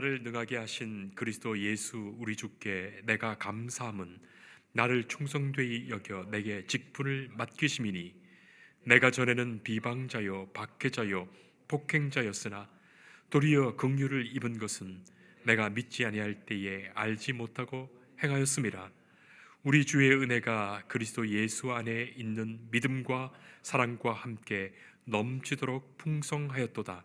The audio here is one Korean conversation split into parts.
나를 능하게 하신 그리스도 예수 우리 주께 내가 감사함은 나를 충성되이 여겨 내게 직분을 맡기심이니 내가 전에는 비방자요 박해자요 폭행자였으나 도리어 긍휼을 입은 것은 내가 믿지 아니할 때에 알지 못하고 행하였음이라 우리 주의 은혜가 그리스도 예수 안에 있는 믿음과 사랑과 함께 넘치도록 풍성하였도다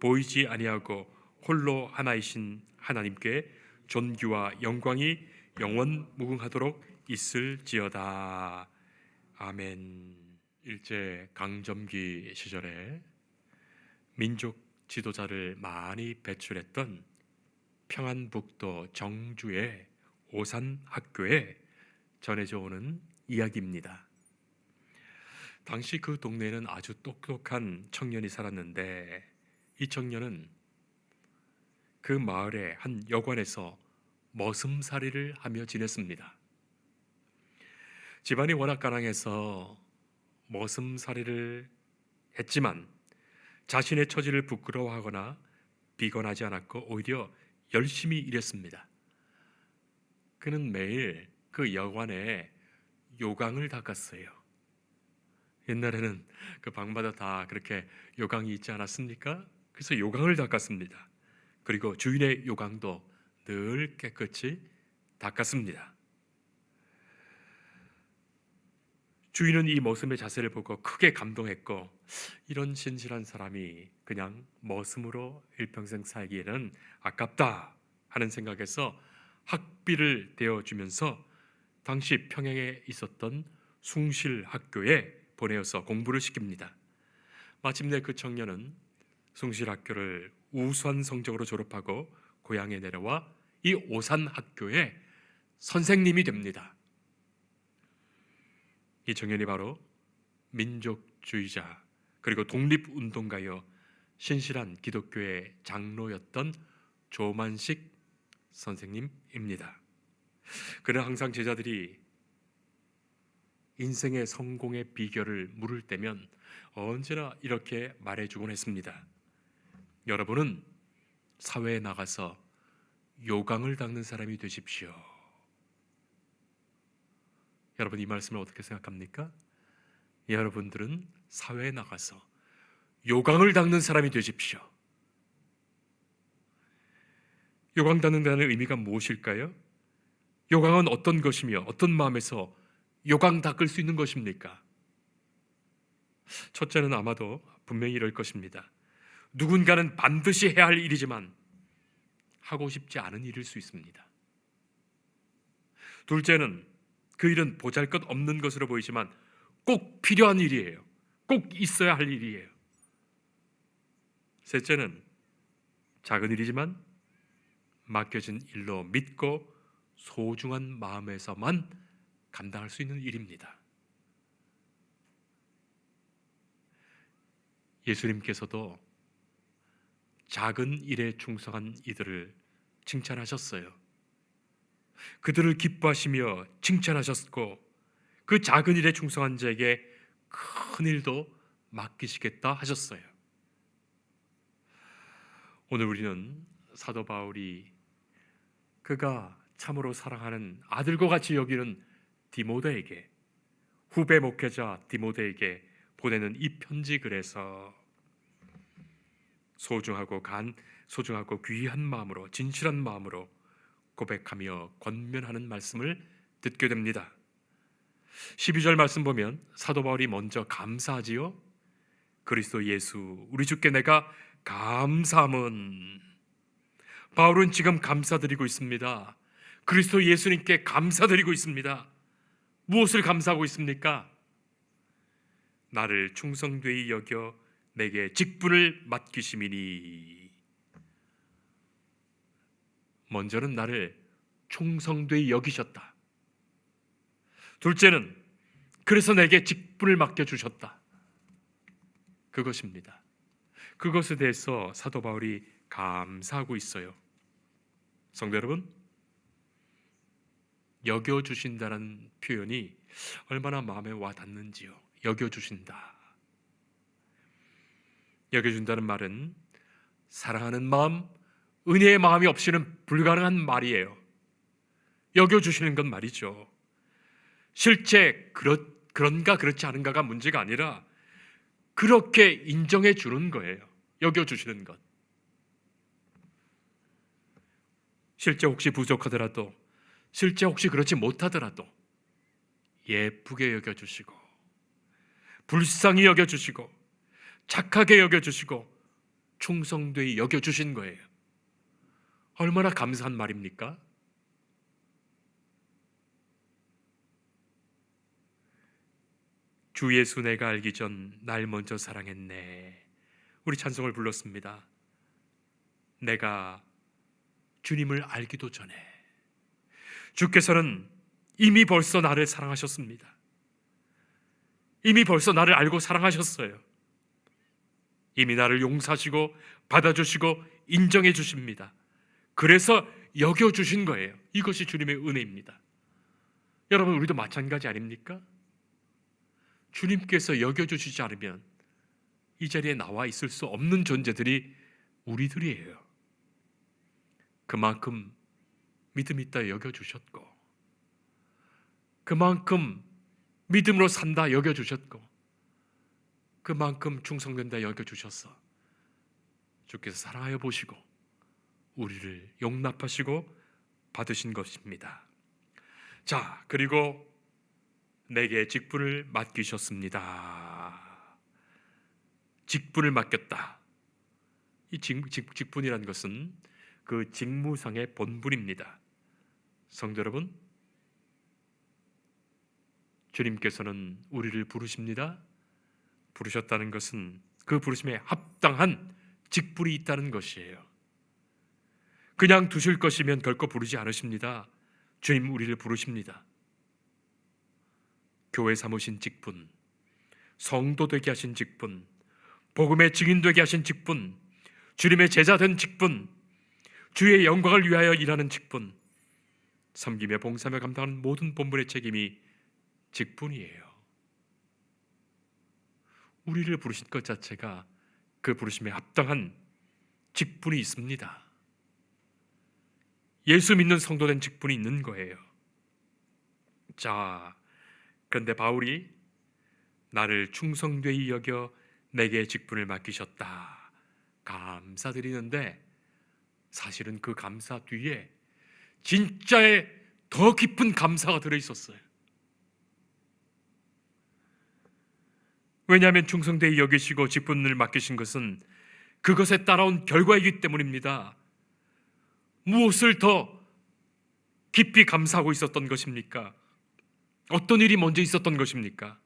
보이지 아니하고 홀로 하나이신 하나님께 존귀와 영광이 영원 무궁하도록 있을지어다. 아멘. 일제 강점기 시절에 민족 지도자를 많이 배출했던 평안북도 정주의 오산 학교에 전해져 오는 이야기입니다. 당시 그 동네에는 아주 똑똑한 청년이 살았는데 이 청년은 그 마을의 한 여관에서 머슴살이를 하며 지냈습니다. 집안이 워낙 가난해서 머슴살이를 했지만 자신의 처지를 부끄러워하거나 비관하지 않았고 오히려 열심히 일했습니다. 그는 매일 그 여관에 요강을 닦았어요. 옛날에는 그 방마다 다 그렇게 요강이 있지 않았습니까? 그래서 요강을 닦았습니다. 그리고 주인의 요강도 늘 깨끗이 닦았습니다. 주인은 이 머슴의 자세를 보고 크게 감동했고 이런 신실한 사람이 그냥 머슴으로 일평생 살기에는 아깝다 하는 생각에서 학비를 대어 주면서 당시 평양에 있었던 숭실 학교에 보내어서 공부를 시킵니다. 마침내 그 청년은 숭실 학교를 우수한 성적으로 졸업하고 고향에 내려와 이 오산 학교의 선생님이 됩니다. 이 청년이 바로 민족주의자 그리고 독립운동가여 신실한 기독교의 장로였던 조만식 선생님입니다. 그는 항상 제자들이 인생의 성공의 비결을 물을 때면 언제나 이렇게 말해주곤 했습니다. 여러분은 사회에 나가서 요강을 닦는 사람이 되십시오. 여러분 이 말씀을 어떻게 생각합니까? 여러분들은 사회에 나가서 요강을 닦는 사람이 되십시오. 요강 닦는다는 의미가 무엇일까요? 요강은 어떤 것이며 어떤 마음에서 요강 닦을 수 있는 것입니까? 첫째는 아마도 분명히 이럴 것입니다. 누군가는 반드시 해야 할 일이지만 하고 싶지 않은 일일 수 있습니다. 둘째는 그 일은 보잘 것 없는 것으로 보이지만 꼭 필요한 일이에요. 꼭 있어야 할 일이에요. 셋째는 작은 일이지만 맡겨진 일로 믿고 소중한 마음에서만 감당할 수 있는 일입니다. 예수님께서도 작은 일에 충성한 이들을 칭찬하셨어요. 그들을 기뻐하시며 칭찬하셨고 그 작은 일에 충성한 자에게 큰 일도 맡기시겠다 하셨어요. 오늘 우리는 사도 바울이 그가 참으로 사랑하는 아들과 같이 여기는 디모데에게 후배 목회자 디모데에게 보내는 이 편지 글에서 소중하고 간 소중하고 귀한 마음으로 진실한 마음으로 고백하며 권면하는 말씀을 듣게 됩니다. 12절 말씀 보면 사도 바울이 먼저 감사하지요. 그리스도 예수 우리 주께 내가 감사함은 바울은 지금 감사드리고 있습니다. 그리스도 예수님께 감사드리고 있습니다. 무엇을 감사하고 있습니까? 나를 충성되이 여겨 내게 직분을 맡기심이니 먼저는 나를 충성되이 여기셨다. 둘째는 그래서 내게 직분을 맡겨 주셨다. 그것입니다. 그것에 대해서 사도 바울이 감사하고 있어요. 성도 여러분, 여겨 주신다는 표현이 얼마나 마음에 와 닿는지요. 여겨 주신다. 여겨 준다는 말은 사랑하는 마음, 은혜의 마음이 없이는 불가능한 말이에요. 여겨 주시는 건 말이죠. 실제 그렇, 그런가 그렇지 않은가가 문제가 아니라 그렇게 인정해 주는 거예요. 여겨 주시는 것. 실제 혹시 부족하더라도 실제 혹시 그렇지 못하더라도 예쁘게 여겨 주시고 불쌍히 여겨 주시고 착하게 여겨 주시고 충성되이 여겨 주신 거예요. 얼마나 감사한 말입니까? 주 예수 내가 알기 전 날 먼저 사랑했네. 우리 찬송을 불렀습니다. 내가 주님을 알기도 전에 주께서는 이미 벌써 나를 사랑하셨습니다. 이미 벌써 나를 알고 사랑하셨어요. 이미 나를 용서하시고 받아주시고 인정해 주십니다. 그래서 여겨 주신 거예요. 이것이 주님의 은혜입니다. 여러분 우리도 마찬가지 아닙니까? 주님께서 여겨 주시지 않으면 이 자리에 나와 있을 수 없는 존재들이 우리들이에요. 그만큼 믿음 있다 여겨 주셨고 그만큼 믿음으로 산다 여겨 주셨고 그만큼 충성된다 여겨 주셨어. 주께서 사랑하여 보시고 우리를 용납하시고 받으신 것입니다. 자, 그리고 내게 직분을 맡기셨습니다. 직분을 맡겼다. 이 직, 직, 직분이라는 것은 그 직무상의 본분입니다. 성도 여러분, 주님께서는 우리를 부르십니다. 부르셨다는 것은 그 부르심에 합당한 직분이 있다는 것이에요. 그냥 두실 것이면 결코 부르지 않으십니다. 주님 우리를 부르십니다. 교회 삼으신 직분, 성도 되게 하신 직분, 복음의 증인 되게 하신 직분, 주님의 제자 된 직분, 주의 영광을 위하여 일하는 직분, 섬김의 봉사며 감당하는 모든 본분의 책임이 직분이에요. 우리를 부르신 것 자체가 그 부르심에 합당한 직분이 있습니다. 예수 믿는 성도된 직분이 있는 거예요. 자, 그런데 바울이 나를 충성되이 여겨 내게 직분을 맡기셨다. 감사드리는데 사실은 그 감사 뒤에 진짜의 더 깊은 감사가 들어 있었어요. 왜냐하면 충성되이 여기시고 직분을 맡기신 것은 그것에 따라온 결과이기 때문입니다. 무엇을 더 깊이 감사하고 있었던 것입니까? 어떤 일이 먼저 있었던 것입니까?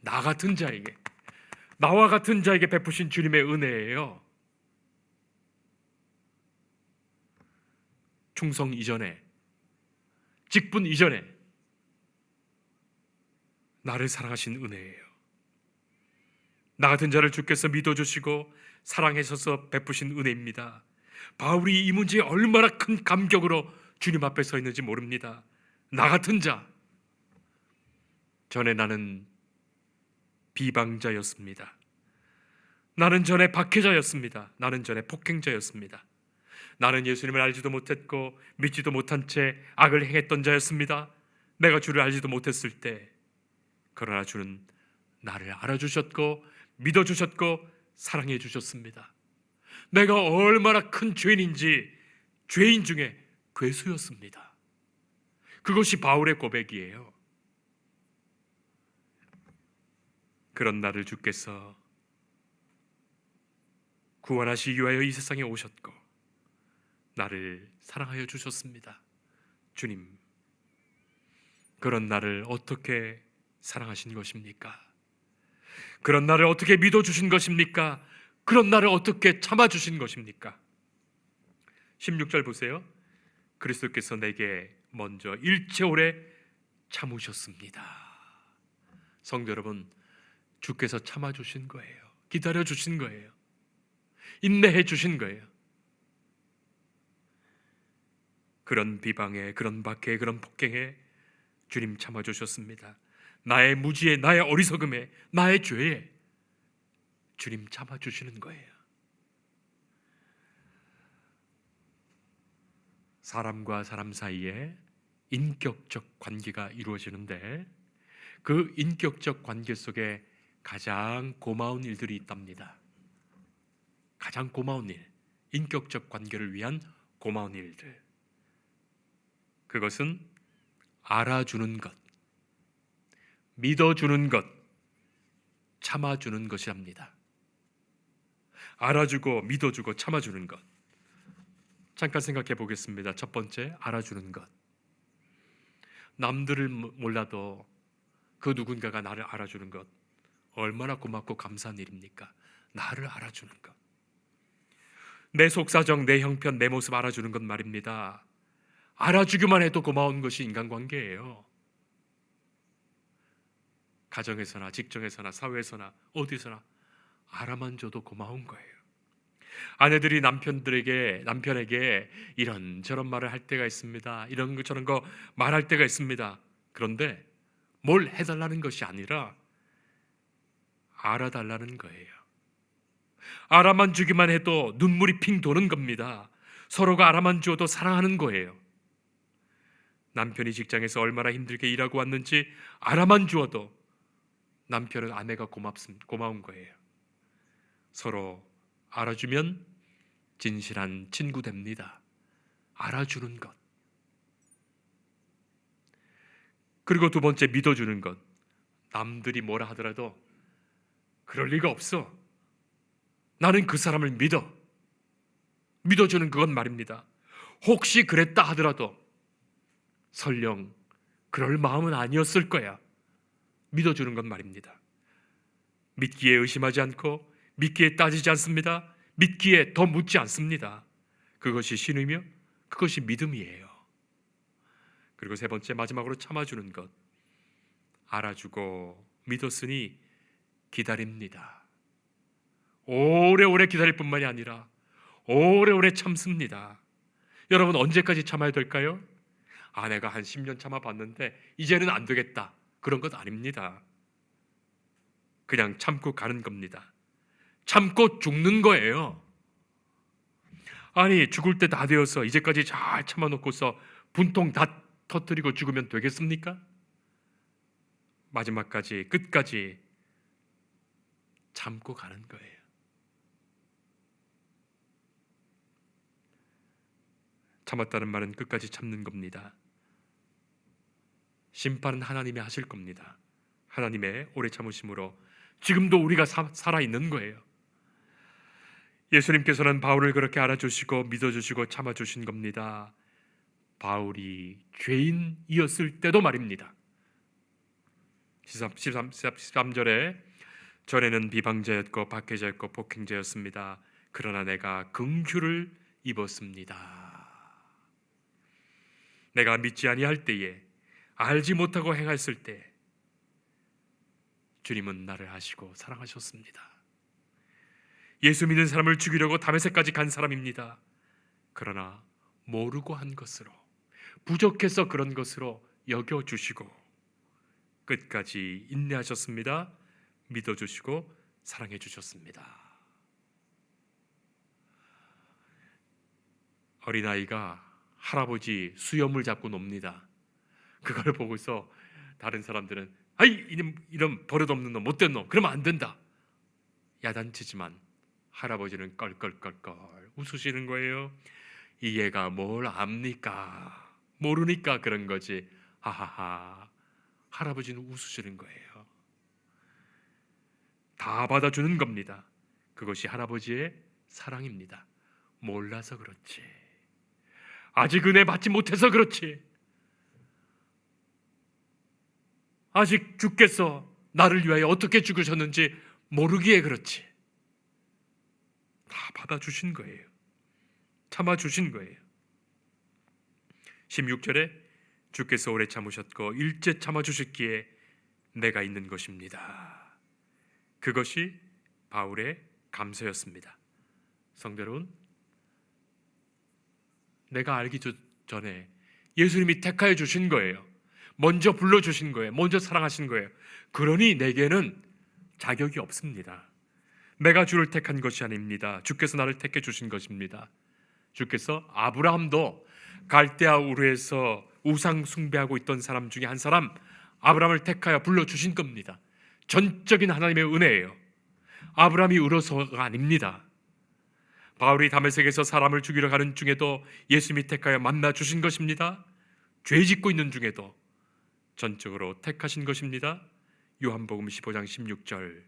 나 같은 자에게, 나와 같은 자에게 베푸신 주님의 은혜예요. 충성 이전에, 직분 이전에 나를 사랑하신 은혜예요. 나 같은 자를 주께서 믿어주시고 사랑하셔서 베푸신 은혜입니다. 바울이 이 문제에 얼마나 큰 감격으로 주님 앞에 서 있는지 모릅니다. 나 같은 자. 전에 나는 비방자였습니다. 나는 전에 박해자였습니다. 나는 전에 폭행자였습니다. 나는 예수님을 알지도 못했고 믿지도 못한 채 악을 행했던 자였습니다. 내가 주를 알지도 못했을 때 그러나 주는 나를 알아주셨고 믿어주셨고 사랑해 주셨습니다. 내가 얼마나 큰 죄인인지 죄인 중에 괴수였습니다. 그것이 바울의 고백이에요. 그런 나를 주께서 구원하시기 위하여 이 세상에 오셨고 나를 사랑하여 주셨습니다. 주님, 그런 나를 어떻게 사랑하신 것입니까? 그런 나를 어떻게 믿어 주신 것입니까? 그런 나를 어떻게 참아 주신 것입니까? 16절 보세요. 그리스도께서 내게 먼저 일체 오래 참으셨습니다. 성도 여러분, 주께서 참아 주신 거예요. 기다려 주신 거예요. 인내해 주신 거예요. 그런 비방에 그런 박해에 그런 폭행에 주님 참아 주셨습니다. 나의 무지에 나의 어리석음에 나의 죄에 주님 참아 주시는 거예요. 사람과 사람 사이에 인격적 관계가 이루어지는데 그 인격적 관계 속에 가장 고마운 일들이 있답니다. 가장 고마운 일, 인격적 관계를 위한 고마운 일들. 그것은 알아주는 것, 믿어주는 것, 참아주는 것이랍니다. 알아주고 믿어주고 참아주는 것. 잠깐 생각해 보겠습니다. 첫 번째, 알아주는 것. 남들을 몰라도 그 누군가가 나를 알아주는 것 얼마나 고맙고 감사한 일입니까? 나를 알아주는 것. 내 속사정, 내 형편, 내 모습 알아주는 것 말입니다. 알아주기만 해도 고마운 것이 인간관계예요. 가정에서나 직장에서나 사회에서나 어디서나 알아만 줘도 고마운 거예요. 아내들이 남편들에게 남편에게 이런 저런 말을 할 때가 있습니다. 이런 거 저런 거 말할 때가 있습니다. 그런데 뭘 해달라는 것이 아니라 알아달라는 거예요. 알아만 주기만 해도 눈물이 핑 도는 겁니다. 서로가 알아만 주어도 사랑하는 거예요. 남편이 직장에서 얼마나 힘들게 일하고 왔는지 알아만 주어도 남편은 아내가 고맙습 고마운 거예요. 서로 알아주면 진실한 친구 됩니다. 알아주는 것. 그리고 두 번째 믿어주는 것. 남들이 뭐라 하더라도 그럴 리가 없어. 나는 그 사람을 믿어. 믿어주는 그건 말입니다. 혹시 그랬다 하더라도 설령 그럴 마음은 아니었을 거야. 믿어주는 건 말입니다. 믿기에 의심하지 않고 믿기에 따지지 않습니다. 믿기에 더 묻지 않습니다. 그것이 신이며 그것이 믿음이에요. 그리고 세 번째 마지막으로 참아주는 것. 알아주고 믿었으니 기다립니다. 오래오래 기다릴 뿐만이 아니라 오래오래 참습니다. 여러분 언제까지 참아야 될까요? 아 내가 한 10년 참아봤는데 이제는 안 되겠다. 그런 것 아닙니다. 그냥 참고 가는 겁니다. 참고 죽는 거예요. 아니 죽을 때 다 되어서 이제까지 잘 참아놓고서 분통 다 터뜨리고 죽으면 되겠습니까? 마지막까지 끝까지 참고 가는 거예요. 참았다는 말은 끝까지 참는 겁니다. 심판은 하나님이 하실 겁니다. 하나님의 오래 참으심으로 지금도 우리가 사, 살아 있는 거예요. 예수님께서는 바울을 그렇게 알아주시고 믿어주시고 참아주신 겁니다. 바울이 죄인이었을 때도 말입니다. 13, 13, 13절에 전에는 비방자였고 박해자였고 폭행자였습니다. 그러나 내가 긍휼을 입었습니다. 내가 믿지 아니할 때에 알지 못하고 행했을 때 주님은 나를 아시고 사랑하셨습니다. 예수 믿는 사람을 죽이려고 담에색까지 간 사람입니다. 그러나 모르고 한 것으로 부족해서 그런 것으로 여겨 주시고 끝까지 인내하셨습니다. 믿어 주시고 사랑해 주셨습니다. 어린아이가 할아버지 수염을 잡고 놉니다. 그걸 보고서 다른 사람들은 아이 이런, 이런 버릇없는 놈 못된 놈 그러면 안 된다. 야단치지만 할아버지는 껄껄껄껄 웃으시는 거예요. 이 애가 뭘 압니까? 모르니까 그런 거지. 하하하. 할아버지는 웃으시는 거예요. 다 받아주는 겁니다. 그것이 할아버지의 사랑입니다. 몰라서 그렇지. 아직 은혜 받지 못해서 그렇지. 아직 주께서 나를 위하여 어떻게 죽으셨는지 모르기에 그렇지. 다 받아주신 거예요. 참아 주신 거예요. 16절에 주께서 오래 참으셨고 일제 참아 주셨기에 내가 있는 것입니다. 그것이 바울의 감사였습니다. 여러분, 내가 알기 조- 전에 예수님이 택하여 주신 거예요. 먼저 불러 주신 거예요. 먼저 사랑하신 거예요. 그러니 내게는 자격이 없습니다. 내가 주를 택한 것이 아닙니다. 주께서 나를 택해 주신 것입니다. 주께서 아브라함도 갈대아 우르에서 우상 숭배하고 있던 사람 중에 한 사람 아브라함을 택하여 불러 주신 겁니다. 전적인 하나님의 은혜예요. 아브라함이 의로서가 아닙니다. 바울이 다메섹에서 사람을 죽이러 가는 중에도 예수님이 택하여 만나 주신 것입니다. 죄 짓고 있는 중에도 전적으로 택하신 것입니다. 요한복음 15장 16절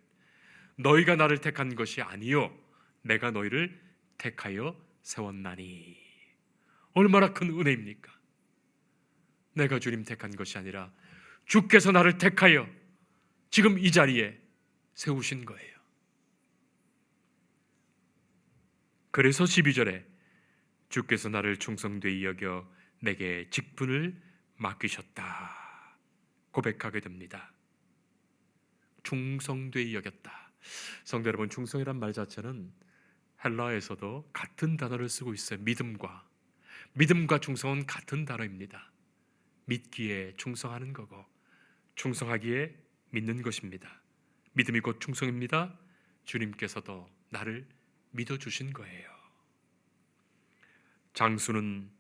너희가 나를 택한 것이 아니요 내가 너희를 택하여 세웠나니 얼마나 큰 은혜입니까? 내가 주님 택한 것이 아니라 주께서 나를 택하여 지금 이 자리에 세우신 거예요. 그래서 12절에 주께서 나를 충성되이 여겨 내게 직분을 맡기셨다 고백하게 됩니다. 충성되이 여겼다. 성도 여러분, 충성이란 말 자체는 헬라에서도 같은 단어를 쓰고 있어요. 믿음과 믿음과 충성은 같은 단어입니다. 믿기에 충성하는 거고 충성하기에 믿는 것입니다. 믿음이 곧 충성입니다. 주님께서도 나를 믿어 주신 거예요. 장수는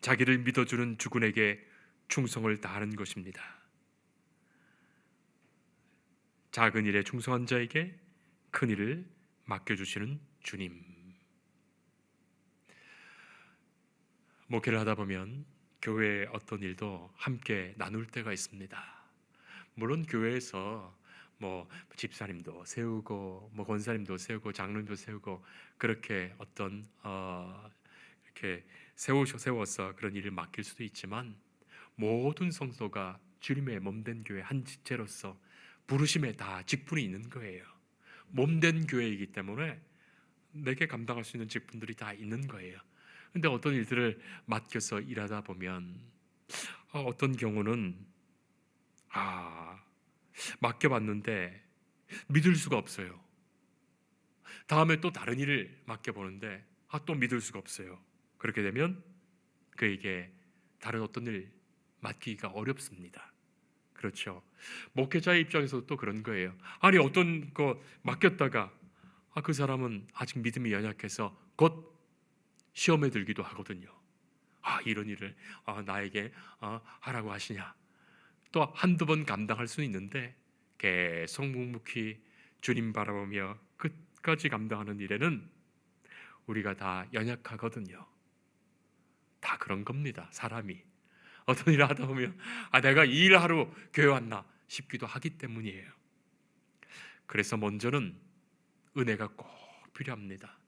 자기를 믿어주는 주군에게 충성을 다하는 것입니다. 작은 일에 충성한 자에게 큰 일을 맡겨주시는 주님. 목회를 하다 보면 교회의 어떤 일도 함께 나눌 때가 있습니다. 물론 교회에서 뭐 집사님도 세우고 뭐 권사님도 세우고 장로님도 세우고 그렇게 어떤 어 이렇게 세우셔 세워서 그런 일을 맡길 수도 있지만 모든 성도가 주님의 몸된 교회 한 지체로서 부르심에 다 직분이 있는 거예요. 몸된 교회이기 때문에 내게 감당할 수 있는 직분들이 다 있는 거예요. 근데 어떤 일들을 맡겨서 일하다 보면 어, 어떤 경우는 아 맡겨봤는데 믿을 수가 없어요. 다음에 또 다른 일을 맡겨보는데 아, 또 믿을 수가 없어요. 그렇게 되면 그에게 다른 어떤 일 맡기기가 어렵습니다. 그렇죠. 목회자의 입장에서도 또 그런 거예요. 아니 어떤 거 맡겼다가 아, 그 사람은 아직 믿음이 연약해서 곧 시험에 들기도 하거든요. 아 이런 일을 아, 나에게 아, 하라고 하시냐? 또 한두 번 감당할 수 있는데 계속 묵묵히 주님 바라보며 끝까지 감당하는 일에는 우리가 다 연약하거든요. 다 그런 겁니다. 사람이 어떤 일을 하다 보면 아 내가 이일 하러 교회 왔나 싶기도 하기 때문이에요. 그래서 먼저는 은혜가 꼭 필요합니다.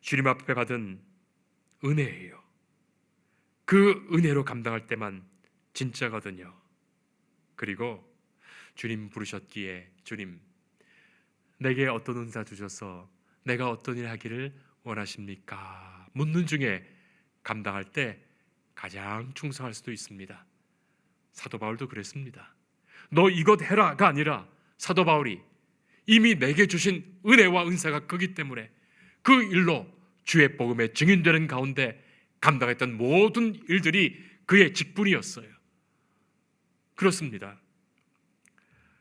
주님 앞에 받은 은혜예요. 그 은혜로 감당할 때만 진짜거든요. 그리고 주님 부르셨기에 주님 내게 어떤 은사 주셔서 내가 어떤 일 하기를 원하십니까? 묻는 중에 감당할 때 가장 충성할 수도 있습니다. 사도 바울도 그랬습니다. 너 이것 해라가 아니라 사도 바울이 이미 내게 주신 은혜와 은사가 크기 때문에 그 일로 주의 복음에 증인되는 가운데 감당했던 모든 일들이 그의 직분이었어요. 그렇습니다.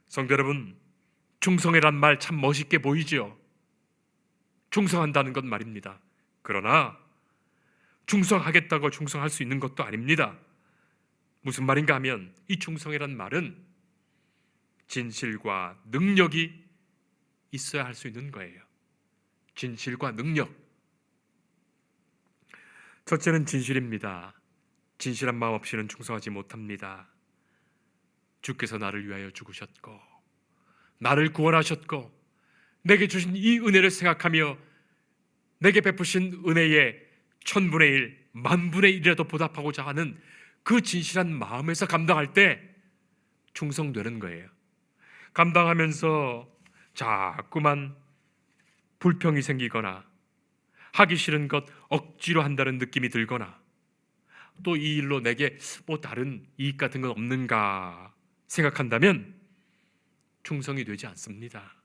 성도 여러분, 충성이란 말 참 멋있게 보이지요. 충성한다는 것 말입니다. 그러나 충성하겠다고 충성할 수 있는 것도 아닙니다. 무슨 말인가 하면 이 충성이란 말은 진실과 능력이 있어야 할 수 있는 거예요. 진실과 능력. 첫째는 진실입니다. 진실한 마음 없이는 충성하지 못합니다. 주께서 나를 위하여 죽으셨고 나를 구원하셨고 내게 주신 이 은혜를 생각하며 내게 베푸신 은혜의 천분의 일, 만분의 일이라도 보답하고자 하는 그 진실한 마음에서 감당할 때 충성되는 거예요. 감당하면서 자꾸만 불평이 생기거나 하기 싫은 것 억지로 한다는 느낌이 들거나 또 이 일로 내게 뭐 다른 이익 같은 건 없는가 생각한다면 충성이 되지 않습니다.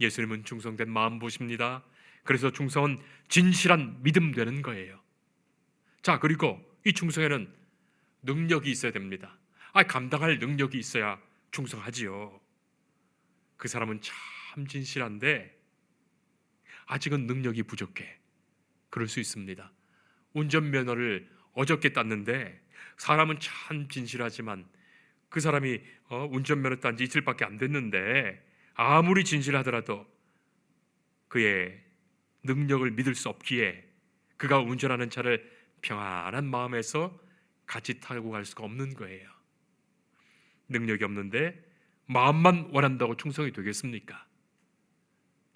예수님은 충성된 마음 보십니다. 그래서 충성은 진실한 믿음 되는 거예요. 자, 그리고 이 충성에는 능력이 있어야 됩니다. 아, 감당할 능력이 있어야 충성하지요. 그 사람은 참 진실한데 아직은 능력이 부족해. 그럴 수 있습니다. 운전면허를 어저께 땄는데 사람은 참 진실하지만 그 사람이 어, 운전면허 딴 지 이틀밖에 안 됐는데 아무리 진실하더라도 그의 능력을 믿을 수 없기에 그가 운전하는 차를 평안한 마음에서 같이 타고 갈 수가 없는 거예요. 능력이 없는데 마음만 원한다고 충성이 되겠습니까?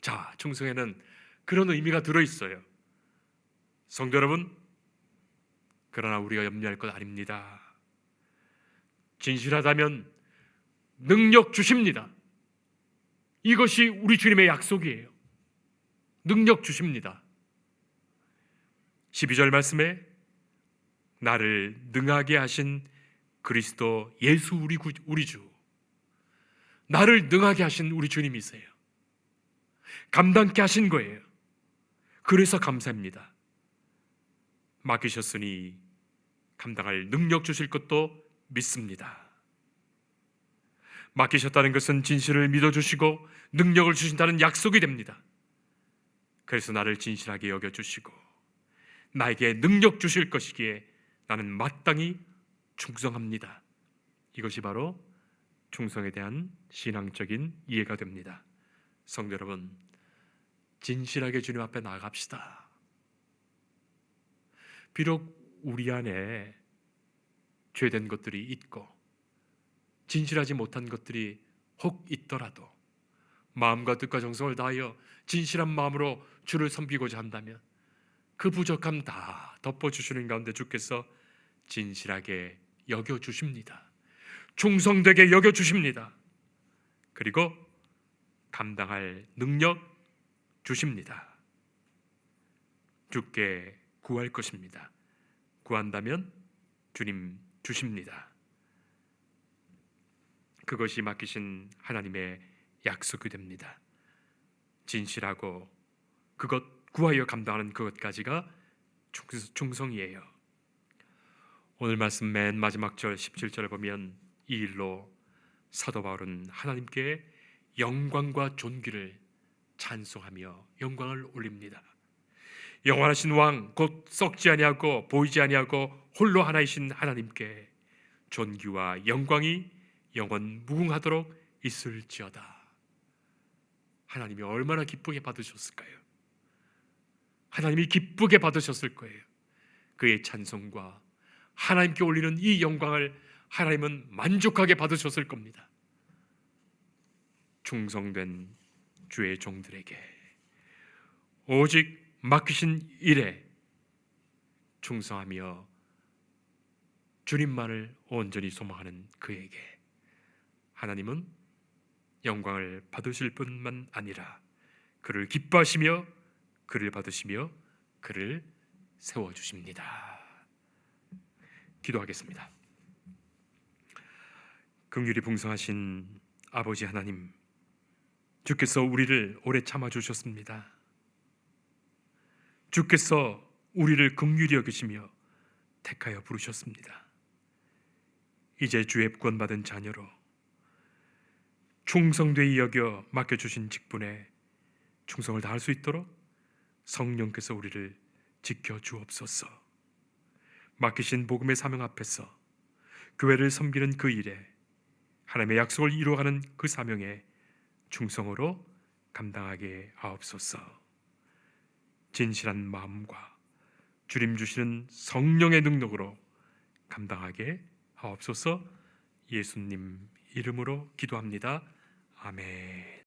자, 충성에는 그런 의미가 들어 있어요. 성도 여러분, 그러나 우리가 염려할 것 아닙니다. 진실하다면 능력 주십니다. 이것이 우리 주님의 약속이에요. 능력 주십니다. 12절 말씀에 나를 능하게 하신 그리스도 예수 우리 구, 우리 주 나를 능하게 하신 우리 주님이세요. 감당케 하신 거예요. 그래서 감사합니다. 맡기셨으니 감당할 능력 주실 것도 믿습니다. 맡기셨다는 것은 진실을 믿어주시고 능력을 주신다는 약속이 됩니다. 그래서 나를 진실하게 여겨 주시고 나에게 능력 주실 것이기에 나는 마땅히 충성합니다. 이것이 바로 충성에 대한 신앙적인 이해가 됩니다. 성도 여러분, 진실하게 주님 앞에 나갑시다. 비록 우리 안에 죄된 것들이 있고 진실하지 못한 것들이 혹 있더라도 마음과 뜻과 정성을 다하여 진실한 마음으로 주를 섬기고자 한다면 그 부족함 다 덮어주시는 가운데 주께서 진실하게 여겨주십니다. 충성되게 여겨주십니다. 그리고 감당할 능력 주십니다. 주께 구할 것입니다. 구한다면 주님 주십니다. 그것이 맡기신 하나님의 약속이 됩니다. 진실하고 그것 구하여 감당하는 그것까지가 충성이에요. 오늘 말씀 맨 마지막 절 17절을 보면 이 일로 사도 바울은 하나님께 영광과 존귀를 찬송하며 영광을 올립니다. 영원하신 왕 곧 썩지 아니하고 보이지 아니하고 홀로 하나이신 하나님께 존귀와 영광이 영원 무궁하도록 있을지어다. 하나님이 얼마나 기쁘게 받으셨을까요? 하나님이 기쁘게 받으셨을 거예요. 그의 찬송과 하나님께 올리는 이 영광을 하나님은 만족하게 받으셨을 겁니다. 충성된 주의 종들에게 오직 맡기신 일에 충성하며 주님만을 온전히 소망하는 그에게 하나님은 영광을 받으실 뿐만 아니라 그를 기뻐하시며 그를 받으시며 그를 세워 주십니다. 기도하겠습니다. 긍휼이 풍성하신 아버지 하나님, 주께서 우리를 오래 참아 주셨습니다. 주께서 우리를 긍휼히 여기시며 택하여 부르셨습니다. 이제 주의 구원받은 자녀로 충성되이 여겨 맡겨주신 직분에 충성을 다할 수 있도록 성령께서 우리를 지켜 주옵소서. 맡기신 복음의 사명 앞에서 교회를 섬기는 그 일에 하나님의 약속을 이루어가는 그 사명에 충성으로 감당하게 하옵소서. 진실한 마음과 주님 주시는 성령의 능력으로 감당하게 하옵소서. 예수님 이름으로 기도합니다. 아멘.